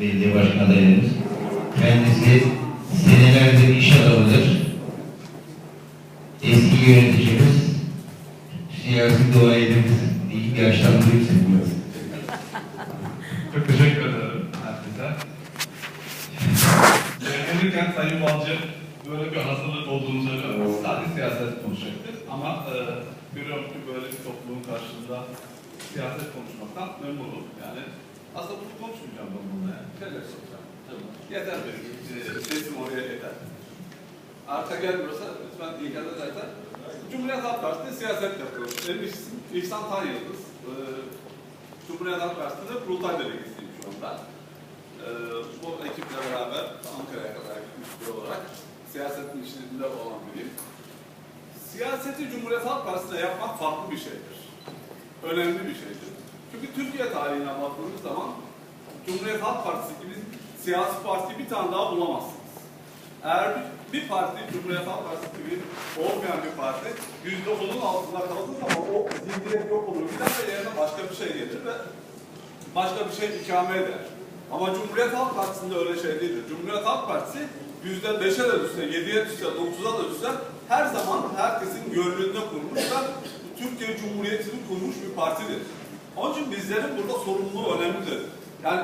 belediye başkan adayımız. Kendisi senelerdir iş adamıdır. Eski yöneticimiz, siyasi duayeniz değil, yaşlandırayım seni biraz. Çok teşekkür ederim herkese. Gelirken Sayın Balcı böyle bir hazırlık olduğunu söylüyor. Sadece siyaset konuşacaktır ama e, görüyorum ki böyle bir topluluğun karşısında siyaset konuşmaktan memnunum. Yani aslında bunu konuşmayacağım ben bununla. Şeyler soracağım. Yeter benim. E, sesim oraya yeter. Arka gelmiyorsa lütfen ikaz edersen. Cumhuriyet Halk Partisi siyaset yapıyoruz. Benim isim İhsan Tan Yıldız. E, Cumhuriyet Halk Partisi'nde kurultay delegesiyim şu anda. Ee, bu ekiple beraber Ankara'ya kadar gitmiş biri olarak siyasetin içinde olan biriyim. Siyaseti Cumhuriyet Halk Partisi'nde yapmak farklı bir şeydir. Önemli bir şeydir. Çünkü Türkiye tarihine baktığımız zaman Cumhuriyet Halk Partisi gibi siyasi parti bir tane daha bulamazsınız. Eğer bir, bir parti Cumhuriyet Halk Partisi gibi olmayan bir parti yüzde onun altında kaldığı zaman o zihniyet yok olur. Bir de yerine başka bir şey gelir ve başka bir şey ikame eder. Ama Cumhuriyet Halk Partisi'nde öyle şey değildir. Cumhuriyet Halk Partisi yüzde beşe de düşse, yediye düşse, dokuza da düşse her zaman herkesin gönlünde kurmuş ve Türkiye Cumhuriyeti'ni kurmuş bir partidir. Onun için bizlerin burada sorumluluğu önemlidir. Yani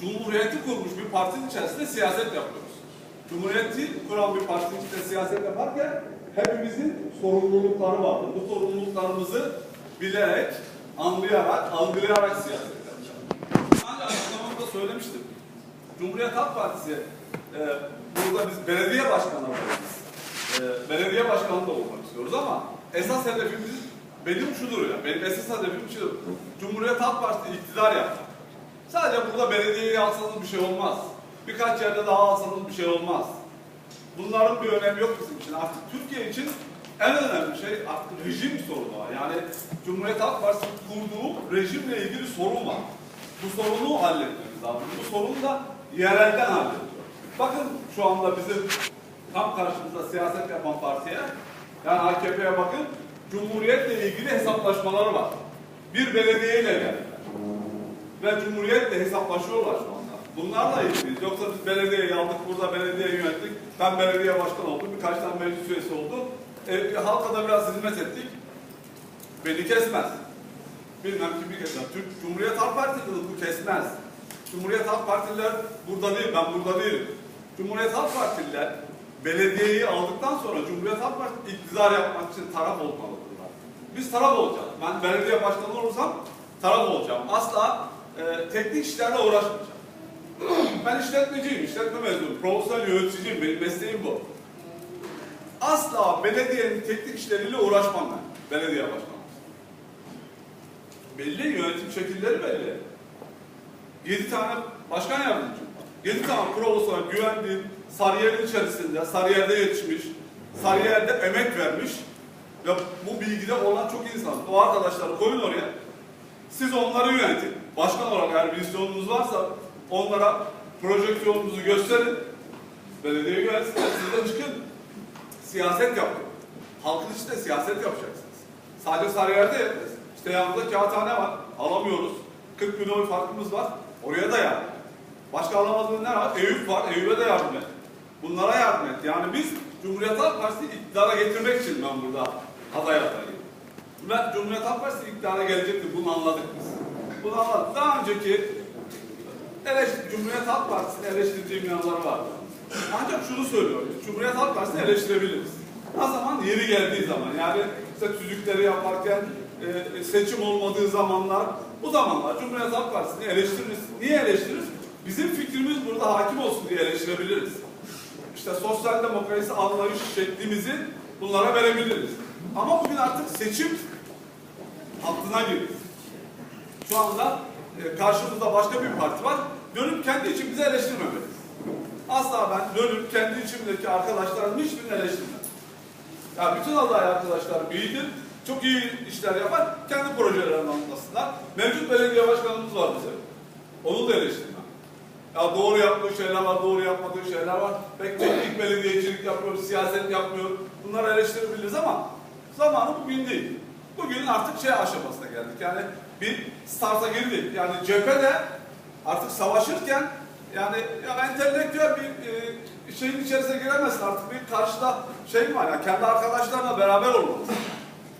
Cumhuriyeti kurmuş bir partinin içerisinde siyaset yapıyoruz. Cumhuriyeti kuran bir partinin içinde siyaset yaparken hepimizin sorumlulukları vardır. Bu sorumluluklarımızı bilerek, anlayarak, algılayarak siyaset yapacağız. Ancak zamanında söylemiştim. Cumhuriyet Halk Partisi e, burada biz belediye başkanlarıyız. E, belediye başkanı da olmak istiyoruz ama esas hedefimiz benim şudur ya. Benim esas hedefim şudur. Cumhuriyet Halk Partisi iktidar yapmak. Sadece burada belediyeyi alsanız bir şey olmaz. Birkaç yerde daha alsanız bir şey olmaz. Bunların bir önemi yok bizim için. Artık Türkiye için en önemli şey artık rejim sorunu var. Yani Cumhuriyet Halk Partisi kurduğu rejimle ilgili sorun var. Bu sorunu halletmemiz lazım. Bu sorun da yerelden hallediliyor. Bakın şu anda bizim tam karşımızda siyaset yapan partiye, yani AKP'ye bakın, Cumhuriyet'le ilgili hesaplaşmaları var. Bir belediyeyle geldiler. Ve Cumhuriyet'le hesaplaşıyorlar şu anda. Bunlarla ilgili. Yoksa biz belediyeyi aldık, burada belediye yönettik. Ben belediye başkanı oldum, birkaç tane meclis üyesi oldu. E, halka da biraz hizmet ettik. Beni kesmez. Bilmem kimi kesmez. Türk Cumhuriyet Halk Partisi bu kesmez. Cumhuriyet Halk Partililer burada değil, ben burada değilim. Cumhuriyet Halk Partililer belediyeyi aldıktan sonra Cumhuriyet Halk Partisi iktidar yapmak için taraf olmalıdırlar. Biz taraf olacağız. Ben belediye başkanı olursam taraf olacağım. Asla e, teknik işlerle uğraşmayacağım. ben işletmeciyim, işletme mezunuyum, profesyonel yöneticiyim, benim mesleğim bu. Asla belediyenin teknik işleriyle uğraşmam ben, belediye başkanı. Belli, yönetim şekilleri belli. Yedi tane başkan yardımcım var. Yedi tane profesör güvendiğim Sarıyer'in içerisinde, Sarıyer'de yetişmiş, Sarıyer'de emek vermiş ve bu bilgide olan çok insan. O arkadaşları koyun oraya. Siz onları yönetin. Başkan olarak eğer vizyonunuz varsa onlara projeksiyonunuzu gösterin. Belediye yönetsinler, siz de çıkın. Siyaset yapın. Halkın içinde siyaset yapacaksınız. Sadece Sarıyer'de yetmez. İşte yanımızda kağıthane var. Alamıyoruz. 40 bin oy farkımız var. Oraya da yardım. Başka alamadığın ne var? Eyüp var. Eyüp'e de yardım et. Bunlara yardım et. Yani biz Cumhuriyet Halk Partisi'ni iktidara getirmek için ben burada aday adayım. Ben Cumhuriyet Halk Partisi iktidara gelecekti. Bunu anladık biz. Bunu anladık. Daha önceki eleştir, Cumhuriyet Halk Partisi'ni eleştirdiğim yanları vardı. Ancak şunu söylüyorum. Cumhuriyet Halk Partisi'ni eleştirebiliriz. Ne zaman? Yeri geldiği zaman. Yani işte tüzükleri yaparken e, seçim olmadığı zamanlar bu zamanlar Cumhuriyet Halk Partisi'ni eleştiririz. Niye eleştiririz? Bizim fikrimiz burada hakim olsun diye eleştirebiliriz. İşte sosyal demokrasi anlayış şeklimizi bunlara verebiliriz. Ama bugün artık seçim hattına girdik. Şu anda e, karşımızda başka bir parti var. Dönüp kendi içimizi eleştirmemeliyiz. Asla ben dönüp kendi içimdeki arkadaşlarımın hiçbirini eleştirmem. Ya bütün aday arkadaşlarım iyidir. Çok iyi işler yapar. Kendi projelerini anlatsınlar. Mevcut belediye başkanımız var bizim. Onu da eleştirmem. Ya doğru yaptığı şeyler var, doğru yapmadığı şeyler var. Pek teknik belediyecilik yapıyor, siyaset yapmıyor. Bunları eleştirebiliriz ama zamanı bugün değil. Bugün artık şey aşamasına geldik. Yani bir starta girdik. Yani cephede artık savaşırken Yani ya entelektüel bir e, şeyin içerisine giremezsin artık bir karşıda şey var ya kendi arkadaşlarına beraber olmalısın.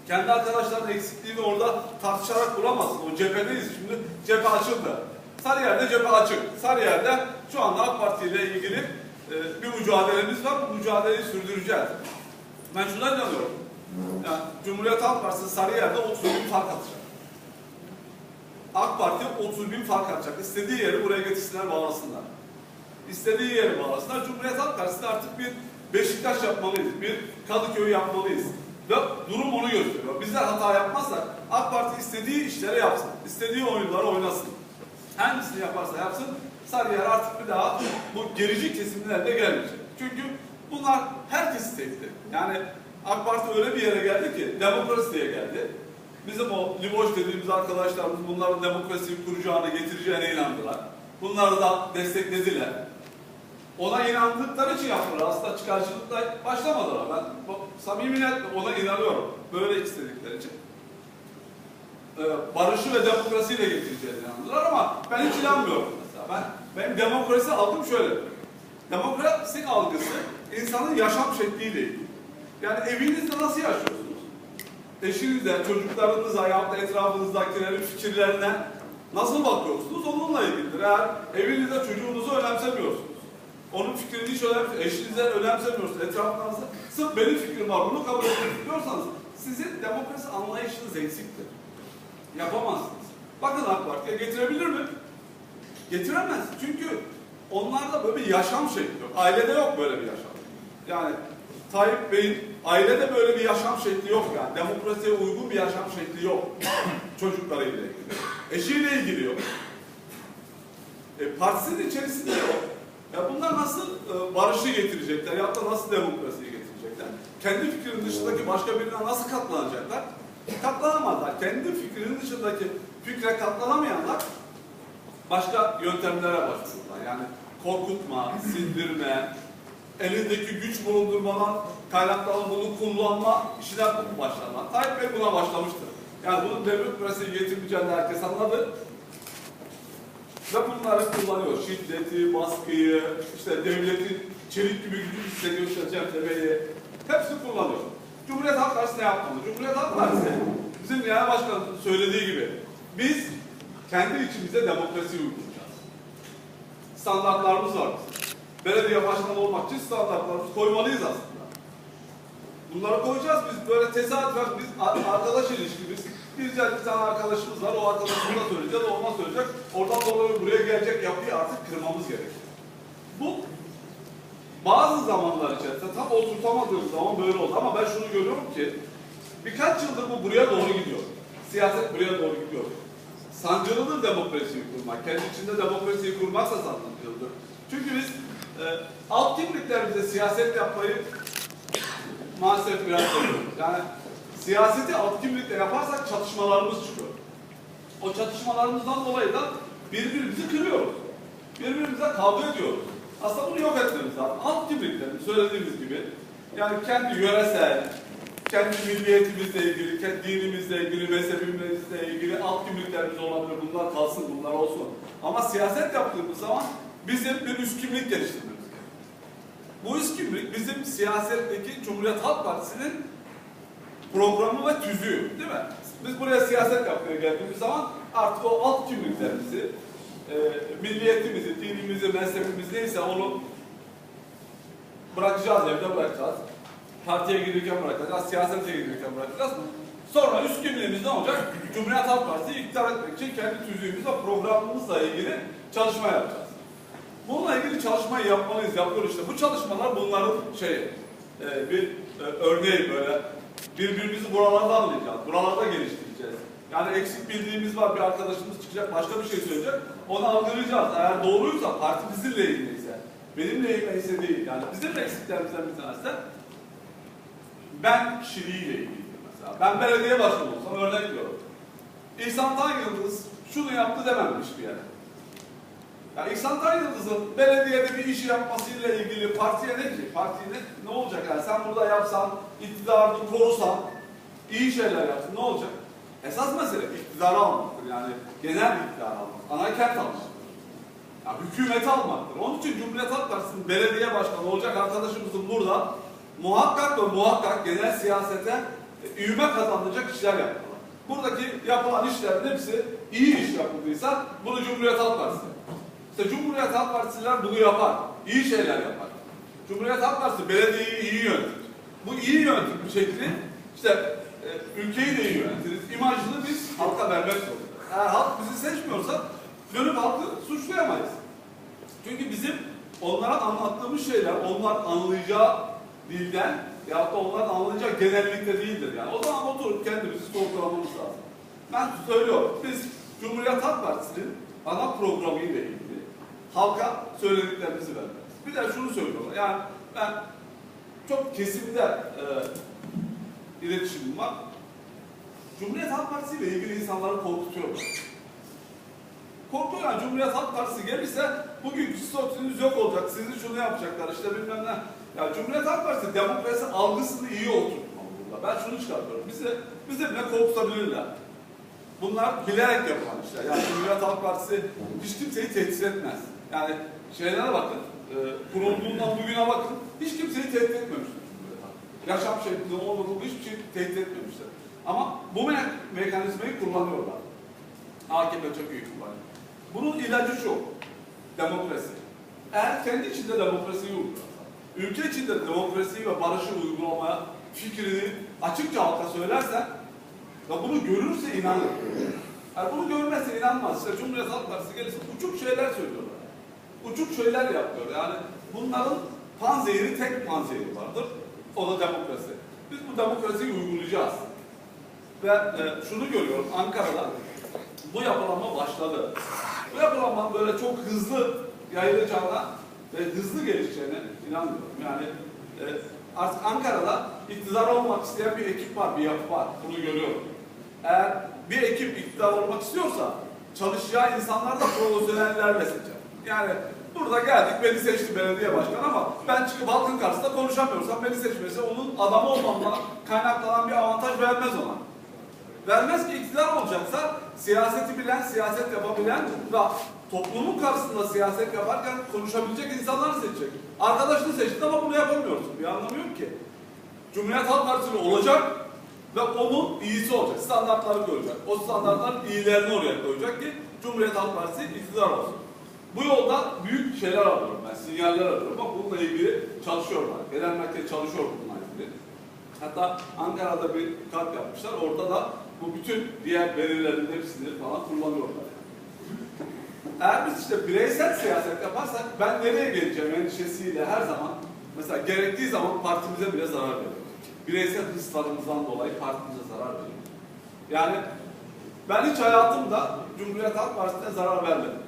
Kendi arkadaşların eksikliğini orada tartışarak bulamazsın. O cephedeyiz şimdi. Cephe açıldı. Sarıyer'de cephe açık. Sarıyer'de şu anda AK Parti ile ilgili e, bir mücadelemiz var. Bu mücadeleyi sürdüreceğiz. Ben şuna inanıyorum. Yani Cumhuriyet Halk Partisi Sarıyer'de 30 bin fark atacak. AK Parti 30 bin fark atacak. İstediği yeri buraya getirsinler bağlasınlar. İstediği yeri bağlasınlar. Cumhuriyet Halk Partisi'nde artık bir Beşiktaş yapmalıyız. Bir Kadıköy yapmalıyız. Ve durum onu gösteriyor. Bizler hata yapmazsak AK Parti istediği işleri yapsın. istediği oyunları oynasın. Hangisini yaparsa yapsın Sarıyer artık bir daha bu gerici kesimlerle gelmeyecek. Çünkü bunlar herkesi tekti. Yani AK Parti öyle bir yere geldi ki demokrasiye geldi. Bizim o Liboş dediğimiz arkadaşlarımız bunların demokrasiyi kuracağını, getireceğine inandılar. Bunları da desteklediler. Ona inandıkları için yaptılar. Aslında çıkarcılıkla başlamadılar. Ben samimiyetle ona inanıyorum. Böyle istedikleri için. Ee, barışı ve demokrasiyle getireceğine inandılar ama ben hiç inanmıyorum mesela. Ben, benim demokrasi algım şöyle. Demokrasi algısı insanın yaşam şekliyle ilgili. Yani evinizde nasıl yaşıyorsunuz? Eşinize, çocuklarınıza, yahut da etrafınızdakilerin fikirlerine nasıl bakıyorsunuz? Onunla ilgilidir. Eğer evinizde çocuğunuzu önemsemiyorsunuz. Onun fikrini hiç önemsemiyorsunuz. Eşinize önemsemiyorsunuz. Etrafınızda sırf benim fikrim var bunu kabul etmek diyorsanız sizin demokrasi anlayışınız eksiktir. Yapamazsınız. Bakın AK Parti'ye getirebilir mi? Getiremez. Çünkü onlarda böyle bir yaşam şekli yok. Ailede yok böyle bir yaşam. Yani Tayyip Bey'in ailede böyle bir yaşam şekli yok yani. Demokrasiye uygun bir yaşam şekli yok. Çocuklarıyla ilgili. Eşiyle ilgili yok. E, partisinin içerisinde yok. Ya bunlar nasıl e, barışı getirecekler ya da nasıl demokrasiyi getirecekler? Kendi fikrinin dışındaki başka birine nasıl katlanacaklar? Katlanamazlar. Kendi fikrinin dışındaki fikre katlanamayanlar başka yöntemlere başvururlar. Yani korkutma, sindirme, elindeki güç bulundurmadan kaynaklanan bunu kullanma işine başlarlar. Tayyip Bey buna başlamıştır. Yani bunun demokrasiyi getirmeyeceğini herkes anladı. Ve bunları kullanıyor. Şiddeti, baskıyı, işte devletin çelik gibi gücü hissediyor işte cebdebeyi. Hepsini kullanıyor. Cumhuriyet Halk Partisi ne yapmalı? Cumhuriyet Halk Partisi bizim genel başkanımızın söylediği gibi biz kendi içimize demokrasiyi uygulayacağız. Standartlarımız var bizim. Belediye başkanı olmak için standartlarımızı koymalıyız aslında. Bunları koyacağız biz böyle tesadüfen biz ar- arkadaş ilişkimiz bir tane arkadaşımız var o arkadaşımıza söyleyeceğiz o ona söyleyecek oradan dolayı buraya gelecek yapıyı artık kırmamız gerekiyor. Bu bazı zamanlar içerisinde tam oturtamadığımız zaman böyle oldu ama ben şunu görüyorum ki birkaç yıldır bu buraya doğru gidiyor. Siyaset buraya doğru gidiyor. Sancılıdır demokrasiyi kurmak. Kendi içinde demokrasiyi kurmaksa sancılıdır. Çünkü biz e, alt kimliklerimizde siyaset yapmayı maalesef biraz yapıyoruz. Yani siyaseti alt kimlikle yaparsak çatışmalarımız çıkıyor. O çatışmalarımızdan dolayı da birbirimizi kırıyoruz. Birbirimize kavga ediyoruz. Aslında bunu yok etmemiz lazım. Alt kimliklerimiz söylediğimiz gibi yani kendi yöresel, kendi milliyetimizle ilgili, kendi dinimizle ilgili, mezhebimizle ilgili alt kimliklerimiz olabilir. Bunlar kalsın, bunlar olsun. Ama siyaset yaptığımız zaman bizim bir üst kimlik geliştirmemiz. Bu üst kimlik bizim siyasetteki Cumhuriyet Halk Partisi'nin programı ve tüzüğü değil mi? Biz buraya siyaset yapmaya geldiğimiz zaman artık o alt kimliklerimizi, e, milliyetimizi, dinimizi, mezhebimizi neyse onu bırakacağız, evde bırakacağız. Partiye girirken bırakacağız, siyasete girirken bırakacağız. Sonra üst kimliğimiz ne olacak? Cumhuriyet Halk Partisi'yi iktidar etmek için kendi tüzüğümüz ve programımızla ilgili çalışma yapacağız. Bununla ilgili çalışmayı yapmalıyız, yapıyoruz işte. Bu çalışmalar bunların şey, e, bir e, örneği böyle. Birbirimizi buralarda anlayacağız, buralarda geliştireceğiz. Yani eksik bildiğimiz var, bir arkadaşımız çıkacak, başka bir şey söyleyecek. Onu algılayacağız. Eğer doğruysa, parti bizimle ilgiliyse, benimle ilgiliyse değil. Yani bizim eksiklerimizden bir tanesi ben kişiliğiyle ilgilidir mesela. Ben belediye başkanı olsam örnek veriyorum. İhsan Tan Yıldız şunu yaptı demem hiçbir yere. Ya İhsan Tan Yıldız'ın belediyede bir işi yapmasıyla ilgili partiye ne ki? Partiye ne, ne olacak yani? Sen burada yapsan, iktidarını korusan, iyi şeyler yapsın ne olacak? Esas mesele iktidarı almaktır yani genel iktidar almak, ana kent almak. Ya hükümeti almaktır. Onun için Cumhuriyet Halk Partisi'nin belediye başkanı olacak arkadaşımızın burada muhakkak ve muhakkak genel siyasete e, ivme kazandıracak işler yapmalı. Buradaki yapılan işlerin hepsi iyi iş yapıldıysa bunu Cumhuriyet Halk Partisi. İşte Cumhuriyet Halk Partisiler bunu yapar. İyi şeyler yapar. Cumhuriyet Halk Partisi belediyeyi iyi yönetir. Bu iyi yönetim şekli işte e, ülkeyi de iyi yönetiriz. İmajını biz halka vermek zorundayız. Eğer halk bizi seçmiyorsa dönüp halkı suçlayamayız. Çünkü bizim onlara anlattığımız şeyler onlar anlayacağı dilden ya da onların anlayacağı genellikte değildir. Yani o zaman oturup kendimizi sorgulamamız lazım. Ben söylüyorum. Biz Cumhuriyet Halk Partisi'nin ana programı ile ilgili halka söylediklerimizi vermeliyiz. Bir de şunu söylüyorlar. Yani ben çok kesimde e, iletişimim var. Cumhuriyet Halk Partisi ile ilgili insanları korkutuyorlar. Korkuyorlar. Cumhuriyet Halk Partisi gelirse bugün statünüz yok olacak. Sizi şunu yapacaklar işte bilmem ne. Ya Cumhuriyet Halk Partisi demokrasi algısını iyi oturtmalı burada. Ben şunu çıkartıyorum. Bizi, bizimle korkutabilirler. Bunlar bilerek yapılan işler. Yani Cumhuriyet Halk Partisi hiç kimseyi tehdit etmez. Yani şeylere bakın. E, kurulduğundan bugüne bakın. Hiç kimseyi tehdit Partisi. Yaşam şeklinde olmadığı hiçbir şey tehdit etmemişler. Ama bu me mekanizmayı kullanıyorlar. AKP çok iyi kullanıyor. Bunun ilacı şu. Demokrasi. Eğer kendi içinde demokrasiyi uygulasa, ülke içinde demokrasiyi ve barışı uygulamaya fikrini açıkça halka söylersen ve bunu görürse inanır. Yani bunu görmezse inanmaz. İşte Cumhuriyet Halk Partisi gelirse uçuk şeyler söylüyorlar. Uçuk şeyler yapıyor. Yani bunların panzehiri tek panzehiri vardır. O da demokrasi. Biz bu demokrasiyi uygulayacağız. Ve e, şunu görüyorum Ankara'da bu yapılanma başladı. Bu yapılanma böyle çok hızlı yayılacağına ve hızlı gelişeceğine inanmıyorum. Yani e, artık Ankara'da iktidar olmak isteyen bir ekip var, bir yapı var. Bunu görüyorum. Eğer bir ekip iktidar olmak istiyorsa çalışacağı insanlar da profesyonellerle seçer. Yani burada geldik beni seçti belediye başkanı ama ben çıkıp halkın karşısında konuşamıyorsam beni seçmesi onun adamı olmamla kaynaklanan bir avantaj vermez ona. Vermez ki iktidar olacaksa siyaseti bilen, siyaset yapabilen ve toplumun karşısında siyaset yaparken konuşabilecek insanları seçecek. Arkadaşını seçti ama bunu yapamıyorsun. Bir anlamı yok ki. Cumhuriyet Halk Partisi olacak ve onun iyisi olacak. Standartları koyacak. O standartların iyilerini oraya koyacak ki Cumhuriyet Halk Partisi iktidar olsun. Bu yolda büyük şeyler alıyorum ben, sinyaller alıyorum ama bununla ilgili çalışıyorlar. Genel merkez çalışıyor bununla ilgili. Hatta Ankara'da bir kart yapmışlar. Orada da bu bütün diğer verilerin hepsini falan kullanıyorlar. Eğer biz işte bireysel siyaset yaparsak ben nereye geleceğim endişesiyle her zaman mesela gerektiği zaman partimize bile zarar veriyoruz. Bireysel hırslarımızdan dolayı partimize zarar veriyoruz. Yani ben hiç hayatımda Cumhuriyet Halk Partisi'ne zarar vermedim.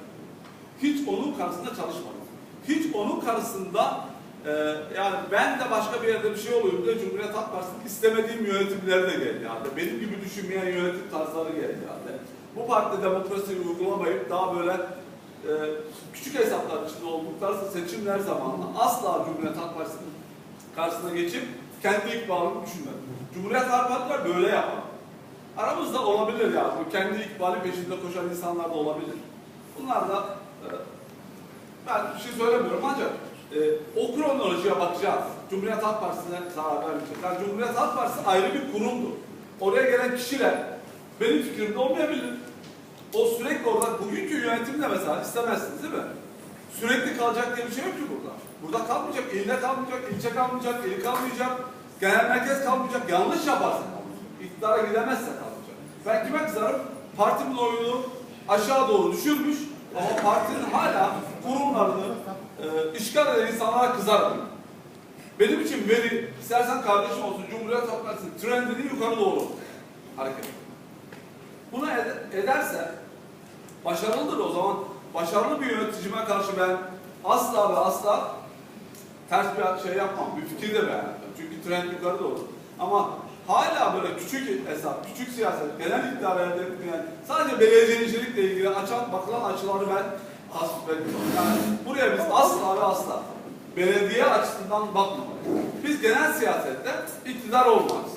Hiç onun karşısında çalışmadım. Hiç onun karşısında e, yani ben de başka bir yerde bir şey oluyor diye Cumhuriyet Halk Partisi'nin istemediğim yönetimleri de geldi halde. Benim gibi düşünmeyen yönetim tarzları geldi halde. Bu partide demokrasiyi uygulamayıp daha böyle e, küçük hesaplar içinde olduklarsa seçimler zamanında asla Cumhuriyet Halk Partisi'nin karşısına geçip kendi ikbalını düşünmedi. Cumhuriyet Halk Partiler böyle yapar. Aramızda olabilir ya. Bu kendi ikbali peşinde koşan insanlar da olabilir. Bunlar da ben bir şey söylemiyorum ancak e, o kronolojiye bakacağız. Cumhuriyet Halk Partisi'ne zarar vermeyecek. Yani Cumhuriyet Halk Partisi ayrı bir kurumdur. Oraya gelen kişiler benim fikrimde olmayabilir. O sürekli orada, bugünkü yönetimde mesela istemezsiniz değil mi? Sürekli kalacak diye bir şey yok ki burada. Burada kalmayacak, ilde kalmayacak, ilçe kalmayacak, il kalmayacak, genel merkez kalmayacak, yanlış yaparsa kalmayacak. İktidara gidemezse kalmayacak. Ben kime kızarım? Partimin oyunu aşağı doğru düşürmüş ama partinin hala kurumlarını e, işgal eden insanlara kızarım. Benim için veri, istersen kardeşim olsun, Cumhuriyet Halk Partisi'nin trendini yukarı doğru hareket. Bunu ed- ederse başarılıdır o zaman. Başarılı bir yöneticime karşı ben asla ve asla ters bir şey yapmam. Bir fikir de beğenmem. Çünkü trend yukarı doğru. Ama hala böyle küçük hesap, küçük siyaset, genel iktidar elde etmeyen, sadece belediyecilikle ilgili açan, bakılan açıları ben tasvip etmiyorum. Yani buraya biz asla ve asla belediye açısından bakmamalıyız. Biz genel siyasette iktidar olmalıyız.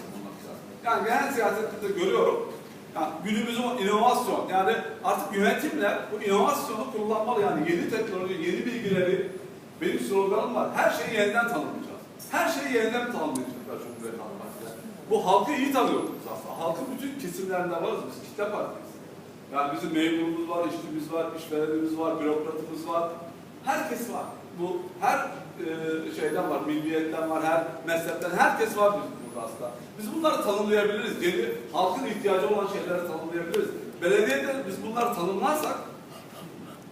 Yani genel siyasette de görüyorum. Yani günümüzün inovasyon yani artık yönetimler bu inovasyonu kullanmalı yani yeni teknoloji, yeni bilgileri benim sloganım var. Her şeyi yeniden tanımlayacağız. Her şeyi yeniden tanımlayacaklar Cumhuriyet Halk Partisi. Bu halkı iyi tanıyoruz aslında. Halkın bütün kesimlerinde varız biz. Kitle partisi. Yani bizim memurumuz var, işçimiz var, işverenimiz var, bürokratımız var. Herkes var. Bu her e, şeyden var, milliyetten var, her mezhepten herkes var bizim burada aslında. Biz bunları tanımlayabiliriz. Yeni halkın ihtiyacı olan şeyleri tanımlayabiliriz. Belediyede biz bunları tanımlarsak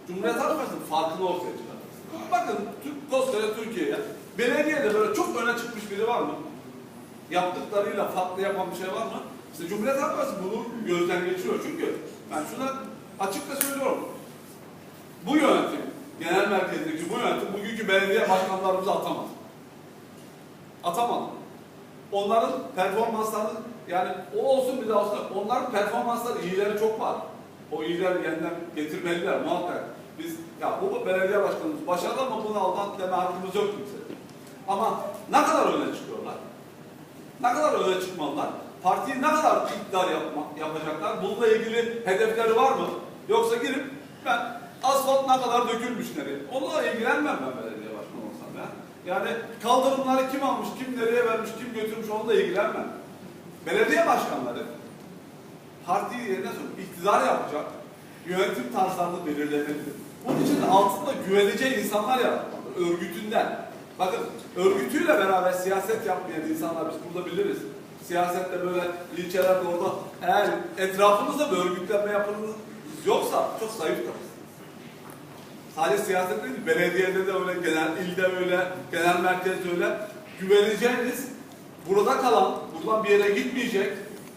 Cumhuriyet Halk Partisi'nin farkını ortaya çıkartırız. Bakın Türk, koskoca Türkiye'ye belediyede böyle çok öne çıkmış biri var mı? Yaptıklarıyla farklı yapan bir şey var mı? İşte Cumhuriyet Halk Partisi bunu gözden geçiriyor. Çünkü ben şuna açıkça söylüyorum. Bu yönetim, genel merkezdeki bu yönetim bugünkü belediye başkanlarımızı atamadı. Atamadı. Onların performansları yani o olsun bir de olsun onların performansları iyileri çok var. O iyileri yeniden getirmeliler muhakkak. Biz ya bu belediye başkanımız başarılı ama bunu aldan deme hakkımız yok kimse. Ama ne kadar öne çıkıyorlar? Ne kadar öne çıkmalılar? Partiyi ne kadar iktidar yapma, yapacaklar? Bununla ilgili hedefleri var mı? Yoksa girip ben asfalt ne kadar dökülmüş nereye? Onunla ilgilenmem ben belediye başkanı olsam ya. Yani kaldırımları kim almış, kim nereye vermiş, kim götürmüş onunla ilgilenmem. Belediye başkanları partiyi yerine sokup iktidar yapacak yönetim tarzlarını belirlemelidir. Bunun için altında güveneceği insanlar yaratmalı. Örgütünden. Bakın örgütüyle beraber siyaset yapmayan insanlar biz burada biliriz. Siyasette böyle ilçelerde orada eğer etrafınızda bir örgütlenme yapınız yoksa çok zayıf kalırsınız. Sadece siyaset değil, belediyede de öyle, genel ilde öyle, genel merkezde öyle. Güveneceğiniz, burada kalan, buradan bir yere gitmeyecek,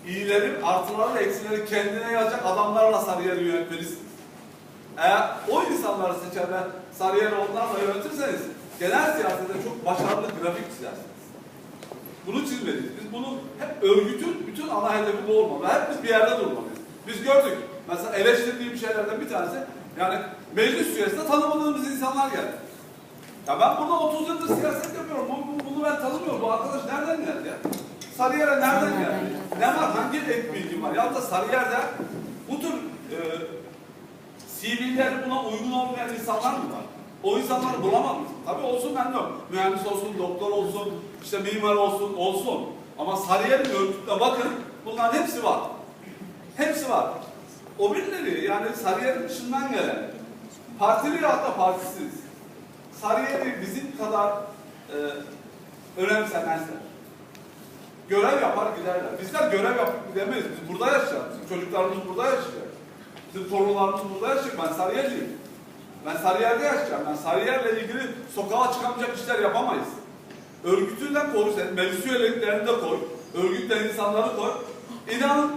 iyilerin artıları ve eksileri kendine yazacak adamlarla Sarıyer'i yönetmelisiniz. Eğer o insanları seçer ve Sarıyer'i onlarla yönetirseniz, genel siyasette çok başarılı grafik çizersiniz. Bunu çizmeliyiz. Biz bunu hep örgütün bütün ana hedefi bu olmalı. Hep biz bir yerde durmalıyız. Biz gördük. Mesela eleştirdiğim şeylerden bir tanesi yani meclis üyesinde tanımadığımız insanlar geldi. Ya ben burada 30 yıldır siyaset yapıyorum. Bu- bu- Bunu ben tanımıyorum. Bu arkadaş nereden geldi ya? Sarıyer'e nereden geldi? Ne var? Hangi ek bilgi var? Ya da Sarıyer'de bu tür e, CV'leri buna uygun olmayan insanlar mı var? O insanları bulamam. Tabii olsun ben yok. Mühendis olsun, doktor olsun, işte mimar olsun, olsun. Ama Sarıyer'in örgütüne bakın bunların hepsi var. Hepsi var. O birileri yani Sarıyer'in dışından gelen partili ya da partisiz. Sarıyer'i bizim kadar e, önemsemezler. Görev yapar giderler. Bizler görev yapıp gidemeyiz. Biz burada yaşayacağız. Bizim çocuklarımız burada yaşayacak. Bizim torunlarımız burada yaşayacak. Ben Sarıyer'liyim. Ben Sarıyer'de yaşayacağım. Ben Sarıyer'le ilgili sokağa çıkamayacak işler yapamayız. Örgütünden koy, meclis üyeliklerini de koy. Örgütlen insanları koy. İnanın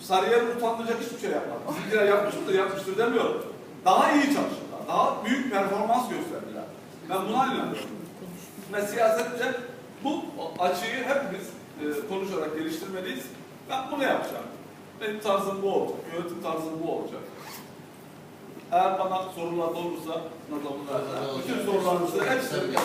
Sarıyer'i utandıracak hiçbir şey yapmaz. Bizimkiler yapmıştır, yapmıştır demiyorum. Daha iyi çalıştılar. Daha büyük performans gösterdiler. Ben buna inanıyorum. Ve siyasetçe bu açıyı hepimiz e, konuşarak geliştirmeliyiz. Ben bunu yapacağım. Benim tarzım bu olacak. Yönetim tarzım bu olacak. Eğer bana sorular olursa, bütün sorularınızı hepsini